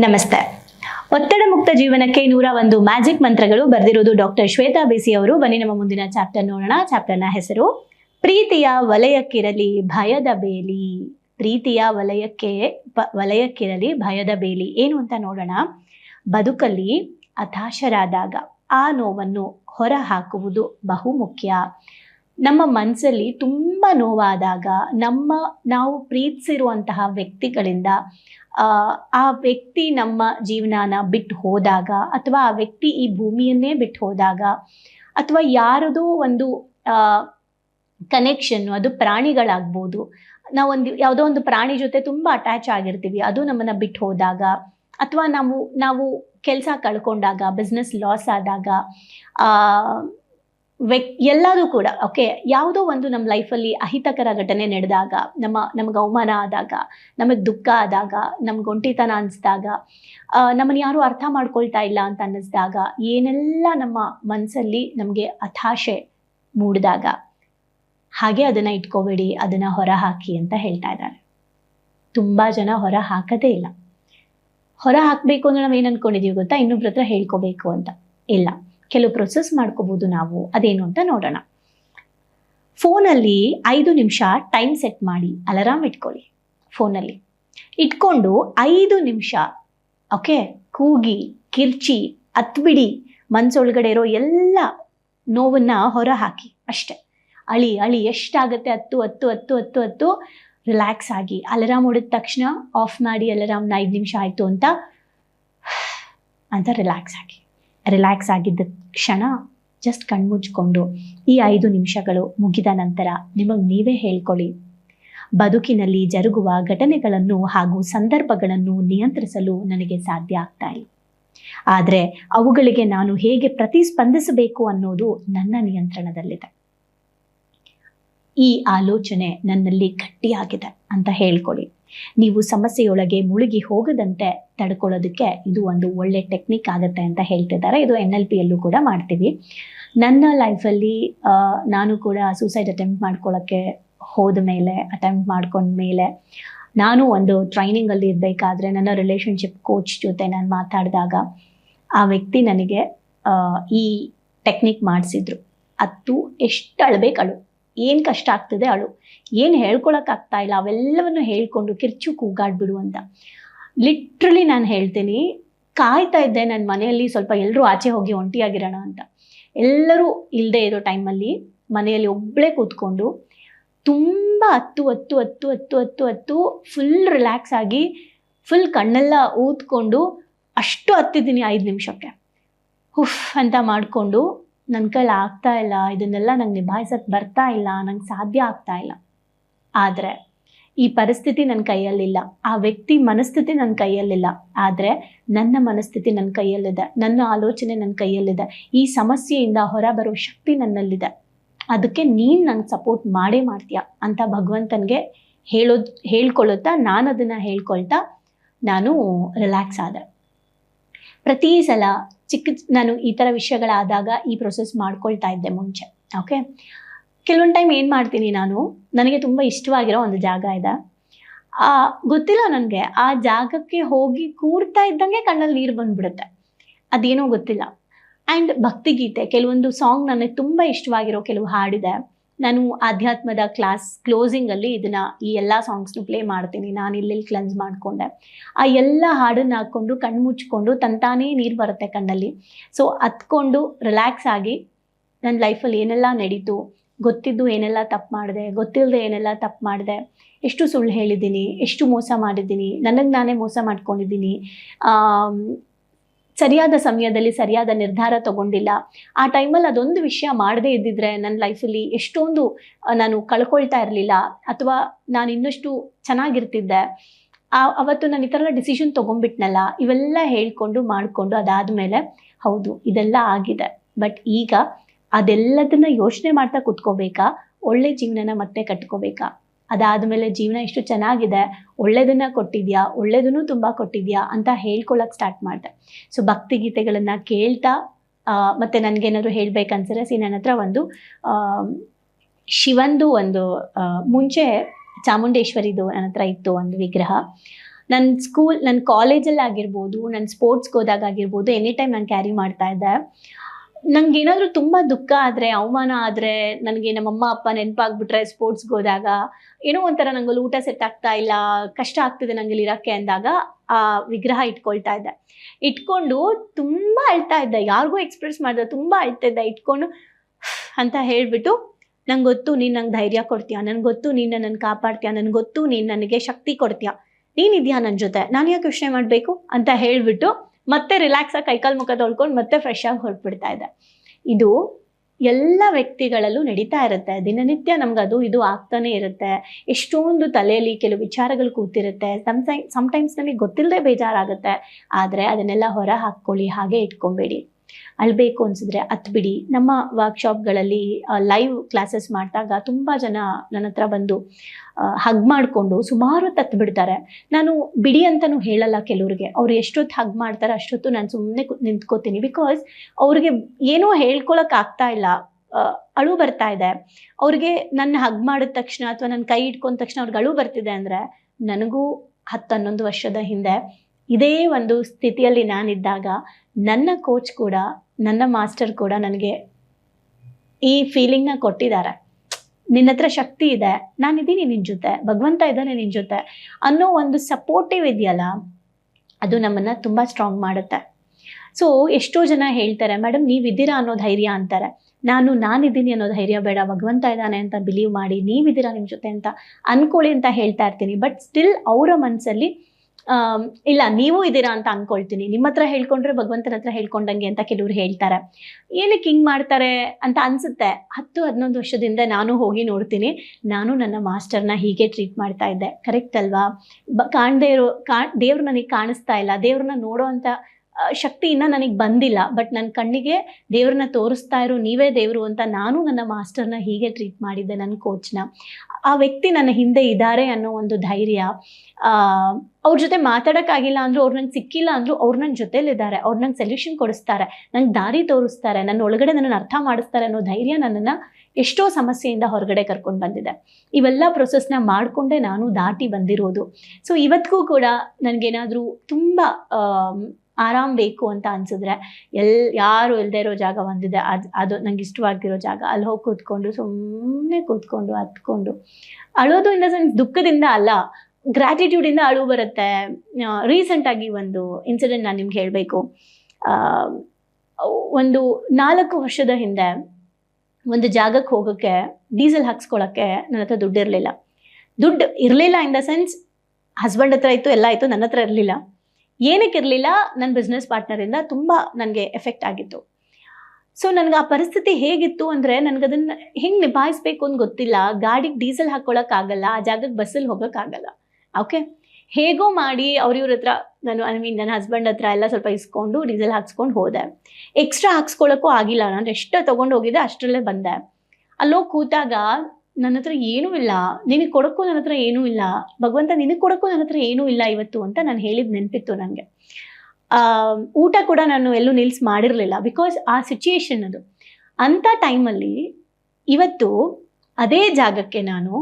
ನಮಸ್ತೆ. ಒತ್ತಡ ಮುಕ್ತ ಜೀವನಕ್ಕೆ ನೂರ ಒಂದು ಮ್ಯಾಜಿಕ್ ಮಂತ್ರಗಳು ಬರೆದಿರುವುದು ಡಾಕ್ಟರ್ ಶ್ವೇತಾ ಬೇಸಿ ಅವರು. ಬನ್ನಿ ನಮ್ಮ ಮುಂದಿನ ಚಾಪ್ಟರ್ ನೋಡೋಣ. ಚಾಪ್ಟರ್ನ ಹೆಸರು, ಪ್ರೀತಿಯ ವಲಯಕ್ಕಿರಲಿ ಭಯದ ಬೇಲಿ. ಪ್ರೀತಿಯ ವಲಯಕ್ಕೆ ವಲಯಕ್ಕಿರಲಿ ಭಯದ ಬೇಲಿ. ಏನು ಅಂತ ನೋಡೋಣ. ಬದುಕಲ್ಲಿ ಹತಾಶರಾದಾಗ ಆ ನೋವನ್ನು ಹೊರ ಹಾಕುವುದು ಬಹುಮುಖ್ಯ ನಮ್ಮ ಮನಸ್ಸಲ್ಲಿ ತುಂಬ ನೋವಾದಾಗ ನಮ್ಮ ನಾವು ಪ್ರೀತಿಸಿರುವಂತಹ ವ್ಯಕ್ತಿಗಳಿಂದ ಆ, ವ್ಯಕ್ತಿ ನಮ್ಮ ಜೀವನಾನ ಬಿಟ್ಟು ಹೋದಾಗ ಅಥವಾ ಆ ವ್ಯಕ್ತಿ ಈ ಭೂಮಿಯನ್ನೇ ಬಿಟ್ಟು ಹೋದಾಗ ಅಥವಾ ಯಾರದೋ ಒಂದು ಕನೆಕ್ಷನ್ನು ಅದು ಪ್ರಾಣಿಗಳಾಗ್ಬೋದು. ನಾವೊಂದು ಯಾವುದೋ ಒಂದು ಪ್ರಾಣಿ ಜೊತೆ ತುಂಬ ಅಟ್ಯಾಚ್ ಆಗಿರ್ತೀವಿ. ಅದು ನಮ್ಮನ್ನು ಬಿಟ್ಟು ಹೋದಾಗ ಅಥವಾ ನಾವು ನಾವು ಕೆಲಸ ಕಳ್ಕೊಂಡಾಗ ಬಿಸ್ನೆಸ್ ಲಾಸ್ ಆದಾಗ ವ್ಯಕ್ ಎಲ್ಲರೂ ಕೂಡ ಓಕೆ ಯಾವುದೋ ಒಂದು ನಮ್ಮ ಲೈಫಲ್ಲಿ ಅಹಿತಕರ ಘಟನೆ ನಡೆದಾಗ, ನಮ್ಮ, ನಮಗೆ ಅವಮಾನ ಆದಾಗ, ನಮಗೆ ದುಃಖ ಆದಾಗ, ನಮ್ಗೆ ಒಂಟಿತನ ಅನಿಸಿದಾಗ ನಮ್ಮನ್ನು ಯಾರೂ ಅರ್ಥ ಮಾಡ್ಕೊಳ್ತಾ ಇಲ್ಲ ಅಂತ ಅನ್ನಿಸ್ದಾಗ, ಏನೆಲ್ಲ ನಮ್ಮ ಮನಸ್ಸಲ್ಲಿ ನಮಗೆ ಹತಾಶೆ ಮೂಡಿದಾಗ, ಹಾಗೆ ಅದನ್ನು ಇಟ್ಕೋಬೇಡಿ, ಅದನ್ನು ಹೊರ ಹಾಕಿ ಅಂತ ಹೇಳ್ತಾ ಇದ್ದಾರೆ. ತುಂಬ ಜನ ಹೊರ ಹಾಕದೇ ಇಲ್ಲ. ಹೊರ ಹಾಕಬೇಕು ಅಂದ್ರೆ ನಾವು ಏನು ಗೊತ್ತಾ? ಇನ್ನೊಬ್ರ ಹತ್ರ ಹೇಳ್ಕೋಬೇಕು ಅಂತ. ಇಲ್ಲ. ಕೆಲವು ಪ್ರೊಸೆಸ್ ಮಾಡ್ಕೋಬಹುದು ನಾವು. ಅದೇನು ಅಂತ ನೋಡೋಣ. ಫೋನಲ್ಲಿ ಐದು ನಿಮಿಷ ಟೈಮ್ ಸೆಟ್ ಮಾಡಿ ಅಲಾರಾಮ್ ಇಟ್ಕೊಳ್ಳಿ. ಫೋನಲ್ಲಿ. ಇಟ್ಕೊಂಡು ಐದು ನಿಮಿಷ ಓಕೆ ಕೂಗಿ, ಕಿರ್ಚಿ ಅತ್ಬಿಡಿ ಮನ್ಸೊಳಗಡೆ ಇರೋ ಎಲ್ಲ ನೋವನ್ನ ಹೊರ ಹಾಕಿ ಅಷ್ಟೆ. ಅಳಿ ಅಳಿ, ಎಷ್ಟಾಗುತ್ತೆ? ಹತ್ತು ಹತ್ತು ಹತ್ತು ಹತ್ತು ಹತ್ತು. ರಿಲ್ಯಾಕ್ಸ್ ಆಗಿ ಅಲಾರಾಮ್ ಹೊಡೆದ ತಕ್ಷಣ ಆಫ್ ಮಾಡಿ ಅಲಾರಾಮ್ನ ಐದು ನಿಮಿಷ ಆಯಿತು ಅಂತ ಅಂತ ರಿಲ್ಯಾಕ್ಸ್ ಆಗಿ. ರಿಲ್ಯಾಕ್ಸ್ ಆಗಿದ್ದ ಕ್ಷಣ ಜಸ್ಟ್ ಕಣ್ಮುಚ್ಕೊಂಡು ಈ ಐದು ನಿಮಿಷಗಳು ಮುಗಿದ ನಂತರ ನಿಮಗೆ ನೀವೇ ಹೇಳ್ಕೊಳ್ಳಿ. ಬದುಕಿನಲ್ಲಿ ಜರುಗುವ ಘಟನೆಗಳನ್ನು ಹಾಗೂ ಸಂದರ್ಭಗಳನ್ನು ನಿಯಂತ್ರಿಸಲು ನನಗೆ ಸಾಧ್ಯ ಆಗ್ತಾ ಇಲ್ಲ. ಆದರೆ ಅವುಗಳಿಗೆ ನಾನು ಹೇಗೆ ಪ್ರತಿಸ್ಪಂದಿಸಬೇಕು ಅನ್ನೋದು ನನ್ನ ನಿಯಂತ್ರಣದಲ್ಲಿದೆ. ಈ ಆಲೋಚನೆ ನನ್ನಲ್ಲಿ ಗಟ್ಟಿಯಾಗಿದೆ ಅಂತ ಹೇಳ್ಕೊಳ್ಳಿ. ನೀವು ಸಮಸ್ಯೆಯೊಳಗೆ ಮುಳುಗಿ ಹೋಗದಂತೆ ತಡ್ಕೊಳ್ಳೋದಕ್ಕೆ ಇದು ಒಂದು ಒಳ್ಳೆ ಟೆಕ್ನಿಕ್ ಆಗುತ್ತೆ ಅಂತ ಹೇಳ್ತಿದ್ದಾರೆ. ಇದು ಎನ್ ಎಲ್ ಪಿಯಲ್ಲೂ ಕೂಡ ಮಾಡ್ತೀವಿ. ನನ್ನ ಲೈಫಲ್ಲಿ ನಾನು ಕೂಡ ಸೂಸೈಡ್ ಅಟೆಂಪ್ಟ್ ಮಾಡ್ಕೊಳ್ಳೋಕ್ಕೆ ಹೋದ ಮೇಲೆ ಅಟೆಂಪ್ಟ್ ಮಾಡ್ಕೊಂಡ ಮೇಲೆ, ನಾನು ಒಂದು ಟ್ರೈನಿಂಗಲ್ಲಿ ಇರಬೇಕಾದ್ರೆ ನನ್ನ ರಿಲೇಷನ್ಶಿಪ್ ಕೋಚ್ ಜೊತೆ ನಾನು ಮಾತಾಡಿದಾಗ ಆ ವ್ಯಕ್ತಿ ನನಗೆ ಈ ಟೆಕ್ನಿಕ್ ಮಾಡಿಸಿದ್ರು. ಅದು ಎಷ್ಟು ಅಳ್ಬೇಕು ಅಳು ಏನು ಕಷ್ಟ ಆಗ್ತದೆ ಅಳು. ಏನು ಹೇಳ್ಕೊಳಕ್ಕಾಗ್ತಾ ಇಲ್ಲ, ಅವೆಲ್ಲವನ್ನು ಹೇಳ್ಕೊಂಡು ಕಿರ್ಚು ಕೂಗಾಡ್ಬಿಡು ಅಂತ. ಲಿಟ್ರಲಿ ನಾನು ಹೇಳ್ತೀನಿ, ಕಾಯ್ತಾ ಇದ್ದೆ ನನ್ನ ಮನೆಯಲ್ಲಿ ಸ್ವಲ್ಪ ಎಲ್ಲರೂ ಆಚೆ ಹೋಗಿ ಒಂಟಿಯಾಗಿರೋಣ ಅಂತ. ಎಲ್ಲರೂ ಇಲ್ಲದೆ ಇರೋ ಟೈಮಲ್ಲಿ ಮನೆಯಲ್ಲಿ ಒಬ್ಬಳೇ ಕೂತ್ಕೊಂಡು ತುಂಬ ಹತ್ತು ಹತ್ತು ಹತ್ತು ಹತ್ತು ಹತ್ತು ಹತ್ತು ಫುಲ್ ರಿಲ್ಯಾಕ್ಸ್ ಆಗಿ ಫುಲ್ ಕಣ್ಣೆಲ್ಲ ಊದ್ಕೊಂಡು ಅಷ್ಟು ಹತ್ತಿದ್ದೀನಿ ಐದು ನಿಮಿಷಕ್ಕೆ. ಹುಫ್ ಅಂತ ಮಾಡಿಕೊಂಡು ನನ್ನ ಕೈಲಿ ಆಗ್ತಾ ಇಲ್ಲ, ಇದನ್ನೆಲ್ಲ ನಂಗೆ ನಿಭಾಯಿಸಕ್ಕೆ ಬರ್ತಾ ಇಲ್ಲ, ನಂಗೆ ಸಾಧ್ಯ ಆಗ್ತಾ ಇಲ್ಲ. ಆದರೆ, ಈ ಪರಿಸ್ಥಿತಿ ನನ್ನ ಕೈಯಲ್ಲಿಲ್ಲ. ಆ ವ್ಯಕ್ತಿ ಮನಸ್ಥಿತಿ ನನ್ನ ಕೈಯಲ್ಲಿಲ್ಲ. ಆದರೆ, ನನ್ನ ಮನಸ್ಥಿತಿ ನನ್ನ ಕೈಯಲ್ಲಿದೆ. ನನ್ನ ಆಲೋಚನೆ ನನ್ನ ಕೈಯಲ್ಲಿದೆ. ಈ ಸಮಸ್ಯೆಯಿಂದ ಹೊರಬರೋ ಶಕ್ತಿ ನನ್ನಲ್ಲಿದೆ. ಅದಕ್ಕೆ ನೀನು ನಂಗೆ ಸಪೋರ್ಟ್ ಮಾಡೇ ಮಾಡ್ತೀಯ ಅಂತ ಭಗವಂತನಿಗೆ ಹೇಳೋದ್ ಹೇಳ್ಕೊಳ್ಳುತ್ತಾ ನಾನು ಅದನ್ನು ಹೇಳ್ಕೊಳ್ತಾ ನಾನು ರಿಲ್ಯಾಕ್ಸ್ ಆದೆ. ಪ್ರತಿ ಸಲ ಚಿಕ್ಕ ನಾನು ಈ ಥರ ವಿಷಯಗಳಾದಾಗ ಈ ಪ್ರೊಸೆಸ್ ಮಾಡ್ಕೊಳ್ತಾ ಇದ್ದೆ ಮುಂಚೆ. ಓಕೆ ಕೆಲವೊಂದು ಟೈಮ್ ಏನು ಮಾಡ್ತೀನಿ ನಾನು? ನನಗೆ ತುಂಬ ಇಷ್ಟವಾಗಿರೋ ಒಂದು ಜಾಗ ಇದೆ. ಗೊತ್ತಿಲ್ಲ ನನಗೆ. ಆ ಜಾಗಕ್ಕೆ ಹೋಗಿ ಕೂರ್ತಾ ಇದ್ದಂಗೆ ಕಣ್ಣಲ್ಲಿ ನೀರು ಬಂದ್ಬಿಡುತ್ತೆ. ಅದೇನೋ ಗೊತ್ತಿಲ್ಲ. ಆ್ಯಂಡ್ ಭಕ್ತಿಗೀತೆ, ಕೆಲವೊಂದು ಸಾಂಗ್ ನನಗೆ ತುಂಬ ಇಷ್ಟವಾಗಿರೋ ಕೆಲವು ಹಾಡಿದೆ. ನಾನು ಆಧ್ಯಾತ್ಮದ ಕ್ಲಾಸ್ ಕ್ಲೋಸಿಂಗಲ್ಲಿ ಇದನ್ನ ಈ ಎಲ್ಲ ಸಾಂಗ್ಸ್ನು ಪ್ಲೇ ಮಾಡ್ತೀನಿ. ನಾನು ಇಲ್ಲಿ ಕ್ಲೆನ್ಸ್ ಮಾಡಿಕೊಂಡೆ. ಆ ಎಲ್ಲ ಹಾಡನ್ನು ಹಾಕ್ಕೊಂಡು ಕಣ್ಣು ಮುಚ್ಕೊಂಡು, ತಂತಾನೇ ನೀರು ಬರುತ್ತೆ ಕಣ್ಣಲ್ಲಿ. ಸೊ ಹತ್ಕೊಂಡು ರಿಲ್ಯಾಕ್ಸ್ ಆಗಿ ನನ್ನ ಲೈಫಲ್ಲಿ ಏನೆಲ್ಲ ನಡೀತು, ಗೊತ್ತಿದ್ದು ಏನೆಲ್ಲ ತಪ್ಪು ಮಾಡಿದೆ ಗೊತ್ತಿಲ್ಲದೆ ಏನೆಲ್ಲ ತಪ್ಪು ಮಾಡಿದೆ, ಎಷ್ಟು ಸುಳ್ಳು ಹೇಳಿದ್ದೀನಿ, ಎಷ್ಟು ಮೋಸ ಮಾಡಿದ್ದೀನಿ, ನನಗೆ ನಾನೇ ಮೋಸ ಮಾಡ್ಕೊಂಡಿದ್ದೀನಿ ಸರಿಯಾದ ಸಮಯದಲ್ಲಿ ಸರಿಯಾದ ನಿರ್ಧಾರ ತಗೊಂಡಿಲ್ಲ. ಆ ಟೈಮಲ್ಲಿ ಅದೊಂದು ವಿಷಯ ಮಾಡದೇ ಇದ್ದಿದ್ರೆ ನನ್ನ ಲೈಫಲ್ಲಿ ಎಷ್ಟೊಂದು ನಾನು ಕಳ್ಕೊಳ್ತಾ ಇರಲಿಲ್ಲ ಅಥವಾ ನಾನು ಇನ್ನಷ್ಟು ಚೆನ್ನಾಗಿರ್ತಿದ್ದೆ. ಆ, ಅವತ್ತು ನಾನು ಈ ಥರ ಡಿಸಿಷನ್ ತೊಗೊಂಡ್ಬಿಟ್ನಲ್ಲ, ಇವೆಲ್ಲ ಹೇಳ್ಕೊಂಡು ಮಾಡಿಕೊಂಡು ಅದಾದಮೇಲೆ ಹೌದು, ಇದೆಲ್ಲ ಆಗಿದೆ. ಬಟ್ ಈಗ ಅದೆಲ್ಲದನ್ನ ಯೋಚನೆ ಮಾಡ್ತಾ ಕುತ್ಕೋಬೇಕಾ? ಒಳ್ಳೆ ಜೀವನನ ಮತ್ತೆ ಕಟ್ಕೋಬೇಕಾ? ಅದಾದಮೇಲೆ ಜೀವನ ಎಷ್ಟು ಚೆನ್ನಾಗಿದೆ, ಒಳ್ಳೇದನ್ನ ಕೊಟ್ಟಿದ್ಯಾ, ಒಳ್ಳೇದನ್ನು ತುಂಬ ಕೊಟ್ಟಿದ್ಯಾ ಅಂತ ಹೇಳ್ಕೊಳಕ್ ಸ್ಟಾರ್ಟ್ ಮಾಡಿದೆ. ಸೊ ಭಕ್ತಿಗೀತೆಗಳನ್ನು ಕೇಳ್ತಾ ಮತ್ತೆ ನನಗೇನಾದ್ರು ಹೇಳ್ಬೇಕನ್ಸಿದ್ರೆ ಸಿ ನನ್ನ ಹತ್ರ ಒಂದು ಶಿವಂದು ಒಂದು ಮುಂಚೆ ಚಾಮುಂಡೇಶ್ವರಿದು ನನ್ನ ಹತ್ರ ಇತ್ತು ಒಂದು ವಿಗ್ರಹ. ನನ್ನ ಸ್ಕೂಲ್ ನನ್ನ ಕಾಲೇಜಲ್ಲಿ ಆಗಿರ್ಬೋದು ನನ್ನ ಸ್ಪೋರ್ಟ್ಸ್ಗೆ ಹೋದಾಗ ಆಗಿರ್ಬೋದು ಎನಿ ಟೈಮ್ ನಾನು ಕ್ಯಾರಿ ಮಾಡ್ತಾ ಇದ್ದೆ. ನಂಗೆ ಏನಾದರೂ ತುಂಬ ದುಃಖ ಆದರೆ, ಅವಮಾನ ಆದರೆ, ನನಗೆ ನಮ್ಮಮ್ಮ, ಅಪ್ಪ ನೆನಪಾಗ್ಬಿಟ್ರೆ ಸ್ಪೋರ್ಟ್ಸ್ಗೆ ಹೋದಾಗ ಏನೋ ಒಂಥರ ನಂಗಲ್ಲಿ ಊಟ ಸೆಟ್ ಆಗ್ತಾ ಇಲ್ಲ, ಕಷ್ಟ ಆಗ್ತಿದೆ ನಂಗೆ ಇಲ್ಲಿ ಇರೋಕ್ಕೆ ಅಂದಾಗ, ಆ ವಿಗ್ರಹ ಇಟ್ಕೊಳ್ತಾ ಇದ್ದೆ. ಇಟ್ಕೊಂಡು ತುಂಬ ಅಳ್ತಾ ಇದ್ದೆ, ಯಾರಿಗೂ ಎಕ್ಸ್ಪ್ರೆಸ್ ಮಾಡಿದೆ, ತುಂಬ ಅಳ್ತಾ ಇದ್ದೆ, ಇಟ್ಕೊಂಡು ಅಂತ ಹೇಳಿಬಿಟ್ಟು, ನಂಗೆ ಗೊತ್ತು, ನೀನು ನಂಗೆ ಧೈರ್ಯ ಕೊಡ್ತೀಯ? ನನಗೆ ಗೊತ್ತು, ನೀನು ನನ್ನನ್ನು ಕಾಪಾಡ್ತೀಯ? ನನಗೆ ಗೊತ್ತು, ನೀನು ನನಗೆ ಶಕ್ತಿ ಕೊಡ್ತೀಯ? ನೀನಿದ್ಯಾ ನನ್ನ ಜೊತೆ? ನಾನು ಯಾಕೆ ಯೋಚನೆ ಮಾಡಬೇಕು? ಅಂತ ಹೇಳಿಬಿಟ್ಟು ಮತ್ತೆ ರಿಲ್ಯಾಕ್ಸ್ ಆಗಿ ಕೈಕಾಲು ಮುಖ ತೊಳ್ಕೊಂಡು ಮತ್ತೆ ಫ್ರೆಶ್ ಆಗಿ ಹೊರಟ್ಬಿಡ್ತಾ ಇದೆ. ಇದು ಎಲ್ಲ ವ್ಯಕ್ತಿಗಳಲ್ಲೂ ನಡೀತಾ ಇರುತ್ತೆ. ದಿನನಿತ್ಯ ನಮ್ಗೆ ಅದು ಇದು ಆಗ್ತಾನೆ ಇರುತ್ತೆ. ಎಷ್ಟೊಂದು ತಲೆಯಲ್ಲಿ ಕೆಲವು ವಿಚಾರಗಳು ಕೂತಿರುತ್ತೆ. ಸಮ್ಸೈ ಸಮ್ಟೈಮ್ಸ್ ನಮಗೆ ಗೊತ್ತಿಲ್ಲದೆ ಬೇಜಾರಾಗುತ್ತೆ. ಆದರೆ ಅದನ್ನೆಲ್ಲ ಹೊರ ಹಾಕ್ಕೊಳ್ಳಿ, ಹಾಗೆ ಇಟ್ಕೊಬೇಡಿ. ಅಳ್ಬೇಕು ಅನ್ಸಿದ್ರೆ ಹತ್ಬಿಡಿ ನಮ್ಮ ವರ್ಕ್ಶಾಪ್ಗಳಲ್ಲಿ ಲೈವ್ ಕ್ಲಾಸಸ್ ಮಾಡಿದಾಗ ತುಂಬ ಜನ ನನ್ನ ಹತ್ರ ಬಂದು ಹಗ್ ಮಾಡಿಕೊಂಡು ಸುಮಾರು ತತ್ತು ಬಿಡ್ತಾರೆ. ನಾನು ಬಿಡಿ ಅಂತಲೂ ಹೇಳಲ್ಲ ಕೆಲವ್ರಿಗೆ. ಅವ್ರು ಎಷ್ಟೊತ್ತು ಹಗ್ ಮಾಡ್ತಾರೆ ಅಷ್ಟೊತ್ತು ನಾನು ಸುಮ್ಮನೆ ನಿಂತ್ಕೋತೀನಿ. ಬಿಕಾಸ್ ಅವ್ರಿಗೆ ಏನೋ ಹೇಳ್ಕೊಳಕ್ ಆಗ್ತಾ ಇಲ್ಲ. ಅಳು ಬರ್ತಾ ಇದೆ. ಅವ್ರಿಗೆ ನನ್ನ ಹಗ್ ಮಾಡಿದ ತಕ್ಷಣ ಅಥವಾ ನನ್ನ ಕೈ ಇಟ್ಕೊಂಡ ತಕ್ಷಣ ಅವ್ರಿಗೆ ಅಳು ಬರ್ತಿದೆ ಅಂದರೆ, ನನಗೂ ಹತ್ತು ಹನ್ನೊಂದು ವರ್ಷದ ಹಿಂದೆ ಇದೇ ಒಂದು ಸ್ಥಿತಿಯಲ್ಲಿ ನಾನಿದ್ದಾಗ ನನ್ನ ಕೋಚ್ ಕೂಡ, ನನ್ನ ಮಾಸ್ಟರ್ ಕೂಡ ನನಗೆ ಈ ಫೀಲಿಂಗ್ನ ಕೊಟ್ಟಿದ್ದಾರೆ. ನಿನ್ನ ಹತ್ರ ಶಕ್ತಿ ಇದೆ, ನಾನಿದ್ದೀನಿ ನಿನ್ನ ಜೊತೆ, ಭಗವಂತ ಇದ್ದಾನೆ ನಿನ್ನ ಜೊತೆ ಅನ್ನೋ ಒಂದು ಸಪೋರ್ಟಿವ್ ಇದೆಯಲ್ಲ, ಅದು ನಮ್ಮನ್ನು ತುಂಬ ಸ್ಟ್ರಾಂಗ್ ಮಾಡುತ್ತೆ. ಸೊ ಎಷ್ಟೋ ಜನ ಹೇಳ್ತಾರೆ ಮೇಡಮ್ ನೀವಿದ್ದೀರಾ ಅನ್ನೋ ಧೈರ್ಯ ಅಂತಾರೆ. ನಾನು ನಾನಿದ್ದೀನಿ ಅನ್ನೋ ಧೈರ್ಯ ಬೇಡ, ಭಗವಂತ ಇದ್ದಾನೆ ಅಂತ ಬಿಲೀವ್ ಮಾಡಿ, ನೀವಿದ್ದೀರಾ ನಿಮ್ಮ ಜೊತೆ ಅಂತ ಅನ್ಕೊಳ್ಳಿ ಅಂತ ಹೇಳ್ತಾ ಇರ್ತೀನಿ. ಬಟ್ ಸ್ಟಿಲ್ ಅವರ ಮನಸ್ಸಲ್ಲಿ ಇಲ್ಲ ನೀವು ಇದ್ದೀರಾ ಅಂತ ಅನ್ಕೊಳ್ತೀನಿ. ನಿಮ್ಮ ಹತ್ರ ಹೇಳ್ಕೊಂಡ್ರೆ ಭಗವಂತನ ಹತ್ರ ಹೇಳ್ಕೊಂಡಂಗೆ ಅಂತ ಕೆಲವ್ರು ಹೇಳ್ತಾರೆ. ಏನಕ್ಕೆ ಹಿಂಗ್ ಮಾಡ್ತಾರೆ ಅಂತ ಅನ್ಸುತ್ತೆ. ಹತ್ತು ಹನ್ನೊಂದು ವರ್ಷದಿಂದ ನಾನು ಹೋಗಿ ನೋಡ್ತೀನಿ. ನಾನು ನನ್ನ ಮಾಸ್ಟರ್ನ ಹೀಗೆ ಟ್ರೀಟ್ ಮಾಡ್ತಾ ಇದ್ದೆ. ಕರೆಕ್ಟ್ ಅಲ್ವಾ? ಬ ಕಾಣದೇ ಇರೋ ಕಾ ದೇವ್ರು ನನಗೆ ಕಾಣಿಸ್ತಾ ಇಲ್ಲ. ದೇವ್ರನ್ನ ನೋಡೋ ಆ, ಶಕ್ತಿ ಇನ್ನ ನನಗೆ ಬಂದಿಲ್ಲ. ಬಟ್ ನನ್ನ ಕಣ್ಣಿಗೆ ದೇವ್ರನ್ನ ತೋರಿಸ್ತಾ ಇರೋ, ನೀವೇ ದೇವರು ಅಂತ ನಾನು ನನ್ನ ಮಾಸ್ಟರ್ನ ಹೀಗೆ ಟ್ರೀಟ್ ಮಾಡಿದ್ದೆ ನನ್ನ ಕೋಚ್ನ ಆ ವ್ಯಕ್ತಿ ನನ್ನ ಹಿಂದೆ ಇದ್ದಾರೆ ಅನ್ನೋ ಒಂದು ಧೈರ್ಯ ಅವ್ರ ಜೊತೆ ಮಾತಾಡೋಕ್ಕಾಗಿಲ್ಲ ಅಂದರೂ, ಅವ್ರು ನಂಗೆ ಸಿಕ್ಕಿಲ್ಲ ಅಂದ್ರೂ, ಅವ್ರು ನನ್ನ ಜೊತೆಲಿದ್ದಾರೆ, ಅವ್ರು ನಂಗೆ ಸೊಲ್ಯೂಷನ್ ಕೊಡಿಸ್ತಾರೆ, ನಂಗೆ ದಾರಿ ತೋರಿಸ್ತಾರೆ ನನ್ನ ಒಳಗಡೆ ನನ್ನನ್ನು ಅರ್ಥ ಮಾಡಿಸ್ತಾರೆ ಅನ್ನೋ ಧೈರ್ಯ ನನ್ನನ್ನು ಎಷ್ಟೋ ಸಮಸ್ಯೆಯಿಂದ ಹೊರಗಡೆ ಕರ್ಕೊಂಡು ಬಂದಿದೆ. ಇವೆಲ್ಲ ಪ್ರೊಸೆಸ್ನ ಮಾಡಿಕೊಂಡೇ ನಾನು ದಾಟಿ ಬಂದಿರೋದು. ಸೊ ಇವತ್ತಿಗೂ ಕೂಡ ನನಗೇನಾದರೂ ತುಂಬ ಆರಾಮ್ ಬೇಕು ಅಂತ ಅನ್ಸಿದ್ರೆ ಎಲ್, ಯಾರು ಇಲ್ಲದೆ ಇರೋ ಜಾಗ ಒಂದಿದೆ, ಅದು ಅದು ನಂಗೆ ಇಷ್ಟವಾಗಿರೋ ಜಾಗ ಅಲ್ಲಿ ಹೋಗಿ ಕೂತ್ಕೊಂಡು ಸುಮ್ಮನೆ ಕೂತ್ಕೊಂಡು ಹತ್ಕೊಂಡು ಅಳೋದು ಇನ್ ದ ಸೆನ್ಸ್ ದುಃಖದಿಂದ ಅಲ್ಲ ಗ್ರ್ಯಾಟಿಟ್ಯೂಡಿಂದ ಅಳು ಬರುತ್ತೆ. ರೀಸೆಂಟಾಗಿ ಒಂದು ಇನ್ಸಿಡೆಂಟ್ ನಾನು ನಿಮ್ಗೆ ಹೇಳಬೇಕು. ಒಂದು ನಾಲ್ಕು ವರ್ಷದ ಹಿಂದೆ ಒಂದು ಜಾಗಕ್ಕೆ ಹೋಗೋಕ್ಕೆ, ಡೀಸೆಲ್ ಹಾಕ್ಸ್ಕೊಳ್ಳೋಕ್ಕೆ ನನ್ನ ಹತ್ರ ದುಡ್ಡು ಇರಲಿಲ್ಲ. ದುಡ್ಡು ಇರಲಿಲ್ಲ ಇನ್ ದ ಸೆನ್ಸ್, ಹಸ್ಬೆಂಡ್ ಹತ್ರ ಇತ್ತು, ಎಲ್ಲ ಇತ್ತು ನನ್ನ ಹತ್ರ ಇರಲಿಲ್ಲ. ಏನಕ್ಕೆ ಇರಲಿಲ್ಲ? ನನ್ನ ಬಿಸ್ನೆಸ್ ಪಾರ್ಟ್ನರಿಂದ ತುಂಬ ನನಗೆ ಎಫೆಕ್ಟ್ ಆಗಿತ್ತು. ಸೊ ನನಗೆ ಆ ಪರಿಸ್ಥಿತಿ ಹೇಗಿತ್ತು ಅಂದರೆ ನನಗದನ್ನು ಹೆಂಗೆ ನಿಭಾಯಿಸ್ಬೇಕು ಅಂತ ಗೊತ್ತಿಲ್ಲ. ಗಾಡಿಗೆ ಡೀಸೆಲ್ ಹಾಕ್ಕೊಳಕ್ಕಾಗಲ್ಲ ಆ ಜಾಗಕ್ಕೆ ಬಸ್ಸಲ್ಲಿ ಹೋಗೋಕ್ಕಾಗಲ್ಲ ಓಕೆ ಹೇಗೋ ಮಾಡಿ ಅವ್ರ ಇವ್ರ ಹತ್ರ ನಾನು ಐ ಮೀನ್ ನನ್ನ ಹಸ್ಬೆಂಡ್ ಹತ್ರ ಎಲ್ಲ ಸ್ವಲ್ಪ ಇಸ್ಕೊಂಡು ಡೀಸೆಲ್ ಹಾಕ್ಸ್ಕೊಂಡು ಹೋದೆ. ಎಕ್ಸ್ಟ್ರಾ ಹಾಕ್ಸ್ಕೊಳ್ಳೋಕ್ಕೂ ಆಗಿಲ್ಲ. ನಾನು ಎಷ್ಟು ತೊಗೊಂಡು ಹೋಗಿದ್ದೆ, ಅಷ್ಟರಲ್ಲೇ ಬಂದೆ. ಅಲ್ಲೋಗಿ ಕೂತಾಗ ನನ್ನ ಹತ್ರ ಏನೂ ಇಲ್ಲ. ನಿನಗೆ ಕೊಡೋಕ್ಕೂ ನನ್ನ ಹತ್ರ ಏನೂ ಇಲ್ಲ. ಭಗವಂತ ನಿನಗೆ ಕೊಡೋಕ್ಕೂ ನನ್ನ ಹತ್ರ ಏನೂ ಇಲ್ಲ ಇವತ್ತು ಅಂತ ನಾನು ಹೇಳಿದ ನೆನಪಿತ್ತು ನನಗೆ ಊಟ ಕೂಡ ನಾನು ಎಲ್ಲೂ ನಿಲ್ಸ್ ಮಾಡಿರಲಿಲ್ಲ. ಬಿಕಾಸ್ ಆ ಸಿಚುಯೇಷನ್ ಅದು. ಅಂಥ ಟೈಮಲ್ಲಿ ಇವತ್ತು ಅದೇ ಜಾಗಕ್ಕೆ ನಾನು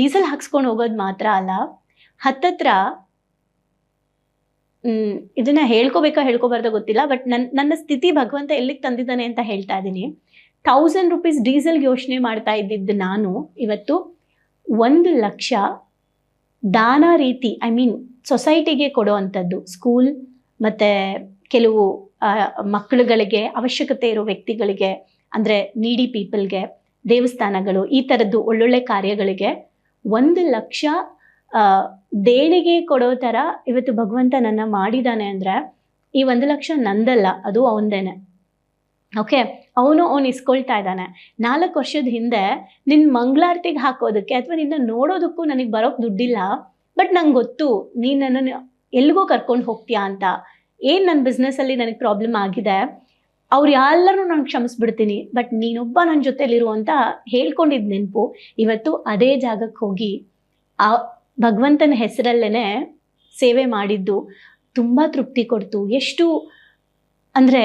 ಡೀಸೆಲ್ ಹಾಕ್ಸ್ಕೊಂಡು ಹೋಗೋದು ಮಾತ್ರ ಅಲ್ಲ, ಹತ್ತತ್ರ ಇದನ್ನ ಹೇಳ್ಕೋಬೇಕಾ ಹೇಳ್ಕೋಬಾರ್ದ ಗೊತ್ತಿಲ್ಲ, ಬಟ್ ನನ್ನ ನನ್ನ ಸ್ಥಿತಿ ಭಗವಂತ ಎಲ್ಲಿಗೆ ತಂದಿದ್ದಾನೆ ಅಂತ ಹೇಳ್ತಾ ಇದ್ದೀನಿ. ಥೌಸಂಡ್ ರುಪೀಸ್ ಡೀಸೆಲ್ ಯೋಚನೆ ಮಾಡ್ತಾ ಇದ್ದಿದ್ದು ನಾನು ಇವತ್ತು ಒಂದು ಲಕ್ಷ ದಾನ ರೀತಿ ಐ ಮೀನ್ ಸೊಸೈಟಿಗೆ ಕೊಡುವಂಥದ್ದು ಸ್ಕೂಲ್ ಮತ್ತು ಕೆಲವು ಮಕ್ಕಳುಗಳಿಗೆ ಅವಶ್ಯಕತೆ ಇರೋ ವ್ಯಕ್ತಿಗಳಿಗೆ, ಅಂದರೆ ನೀಡಿ ಪೀಪಲ್ಗೆ ದೇವಸ್ಥಾನಗಳು, ಈ ಥರದ್ದು ಒಳ್ಳೊಳ್ಳೆ ಕಾರ್ಯಗಳಿಗೆ ಒಂದು ಲಕ್ಷ ದೇಣಿಗೆ ಕೊಡೋ ಥರ ಇವತ್ತು ಭಗವಂತ ನನ್ನ ಮಾಡಿದ್ದಾನೆ ಅಂದರೆ ಈ ಒಂದು ಲಕ್ಷ ನಂದಲ್ಲ, ಅದು ಅವನದೇನೆ. ಓಕೆ ಅವನು ಅವನು ಇಸ್ಕೊಳ್ತಾ ಇದ್ದಾನೆ. ನಾಲ್ಕು ವರ್ಷದ ಹಿಂದೆ ನಿನ್ನ ಮಂಗಳಾರತಿಗೆ ಹಾಕೋದಕ್ಕೆ ಅಥವಾ ನಿನ್ನ ನೋಡೋದಕ್ಕೂ ನನಗೆ ಬರೋಕ್ಕೆ ದುಡ್ಡಿಲ್ಲ, ಬಟ್ ನಂಗೆ ಗೊತ್ತು ನೀನು ನನ್ನನ್ನು ಎಲ್ಲಿಗೋ ಕರ್ಕೊಂಡು ಹೋಗ್ತೀಯಾ ಅಂತ. ಏನು ನನ್ನ ಬಿಸ್ನೆಸ್ಸಲ್ಲಿ ನನಗೆ ಪ್ರಾಬ್ಲಮ್ ಆಗಿದೆ? ಅವ್ರು ಎಲ್ಲರೂ ನಾನು ಕ್ಷಮಿಸ್ಬಿಡ್ತೀನಿ, ಬಟ್ ನೀನೊಬ್ಬ ನನ್ನ ಜೊತೆಯಲ್ಲಿರು ಅಂತ ಹೇಳ್ಕೊಂಡಿದ್ದ ನೆನಪು. ಇವತ್ತು ಅದೇ ಜಾಗಕ್ಕೆ ಹೋಗಿ ಆ ಭಗವಂತನ ಹೆಸರಲ್ಲೇ ಸೇವೆ ಮಾಡಿದ್ದು. ತುಂಬ ತೃಪ್ತಿ ಕೊಡ್ತು. ಎಷ್ಟು ಅಂದರೆ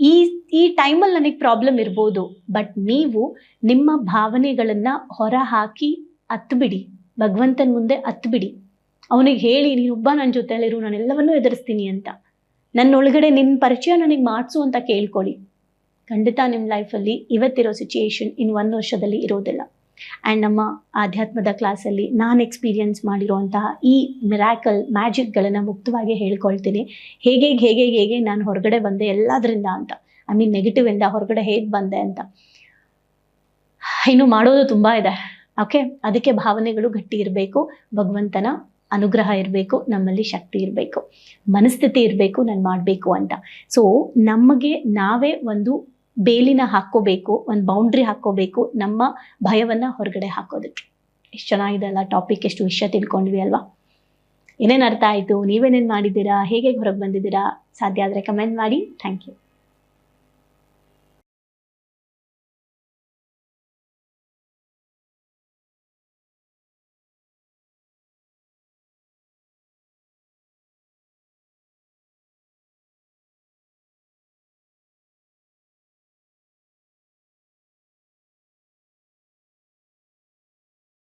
ಈ ಈ ಟೈಮಲ್ಲಿ ನನಗೆ ಪ್ರಾಬ್ಲಮ್ ಇರ್ಬೋದು ಬಟ್ ನೀವು ನಿಮ್ಮ ಭಾವನೆಗಳನ್ನು ಹೊರ ಹಾಕಿ ಭಗವಂತನ ಮುಂದೆ ಹತ್ಬಿಡಿ ಅವನಿಗೆ ಹೇಳಿ ನೀನೊಬ್ಬ ನನ್ನ ಜೊತೆಯಲ್ಲಿರು, ನಾನು ಎಲ್ಲವನ್ನೂ ಎದುರಿಸ್ತೀನಿ ಅಂತ. ನನ್ನೊಳಗಡೆ ನಿನ್ನ ಪರಿಚಯ ನನಗೆ ಮಾಡಿಸು ಅಂತ ಕೇಳ್ಕೊಳ್ಳಿ. ಖಂಡಿತ ನಿಮ್ಮ ಲೈಫಲ್ಲಿ ಇವತ್ತಿರೋ ಸಿಚುಯೇಷನ್ ಇನ್ನು ಒಂದು ವರ್ಷದಲ್ಲಿ ಇರೋದಿಲ್ಲ. ಆ್ಯಂಡ್ ನಮ್ಮ ಆಧ್ಯಾತ್ಮದ ಕ್ಲಾಸಲ್ಲಿ ನಾನು ಎಕ್ಸ್ಪೀರಿಯನ್ಸ್ ಮಾಡಿರುವಂತಹ ಈ ಮಿರಾಕಲ್ ಮ್ಯಾಜಿಕ್ಗಳನ್ನು ಮುಕ್ತವಾಗಿ ಹೇಳ್ಕೊಳ್ತೀನಿ. ಹೇಗೆ ಹೇಗೆ ಹೇಗೆ ನಾನು ಹೊರಗಡೆ ಬಂದೆ ಎಲ್ಲದರಿಂದ ಅಂತ. ಐ ಮೀನ್ ನೆಗೆಟಿವ್ ಇಂದ ಹೊರಗಡೆ ಹೇಗೆ ಬಂದೆ ಅಂತ. ಇನ್ನು ಮಾಡೋದು ತುಂಬ ಇದೆ. ಓಕೆ ಅದಕ್ಕೆ ಭಾವನೆಗಳು ಗಟ್ಟಿ ಇರಬೇಕು. ಭಗವಂತನ ಅನುಗ್ರಹ ಇರಬೇಕು. ನಮ್ಮಲ್ಲಿ ಶಕ್ತಿ ಇರಬೇಕು. ಮನಸ್ಥಿತಿ ಇರಬೇಕು. ನಾನು ಮಾಡಬೇಕು ಅಂತ. ಸೊ ನಮಗೆ ನಾವೇ ಒಂದು ಬೇಲಿನ ಹಾಕ್ಕೋಬೇಕು, ಒಂದು ಬೌಂಡ್ರಿ ಹಾಕ್ಕೋಬೇಕು, ನಮ್ಮ ಭಯವನ್ನು ಹೊರಗಡೆ ಹಾಕೋದಕ್ಕೆ. ಎಷ್ಟು ಚೆನ್ನಾಗಿದೆ ಅಲ್ಲ ಟಾಪಿಕ್ ಎಷ್ಟು ವಿಷಯ ತಿಳ್ಕೊಂಡ್ವಿ ಅಲ್ವಾ? ಏನೇನು ಅರ್ಥ ಆಯಿತು? ನೀವೇನೇನು ಮಾಡಿದ್ದೀರಾ? ಹೇಗೆ ಹೊರಗೆ ಬಂದಿದ್ದೀರಾ? ಸಾಧ್ಯ ಆದರೆ ಕಮೆಂಟ್ ಮಾಡಿ. Thank you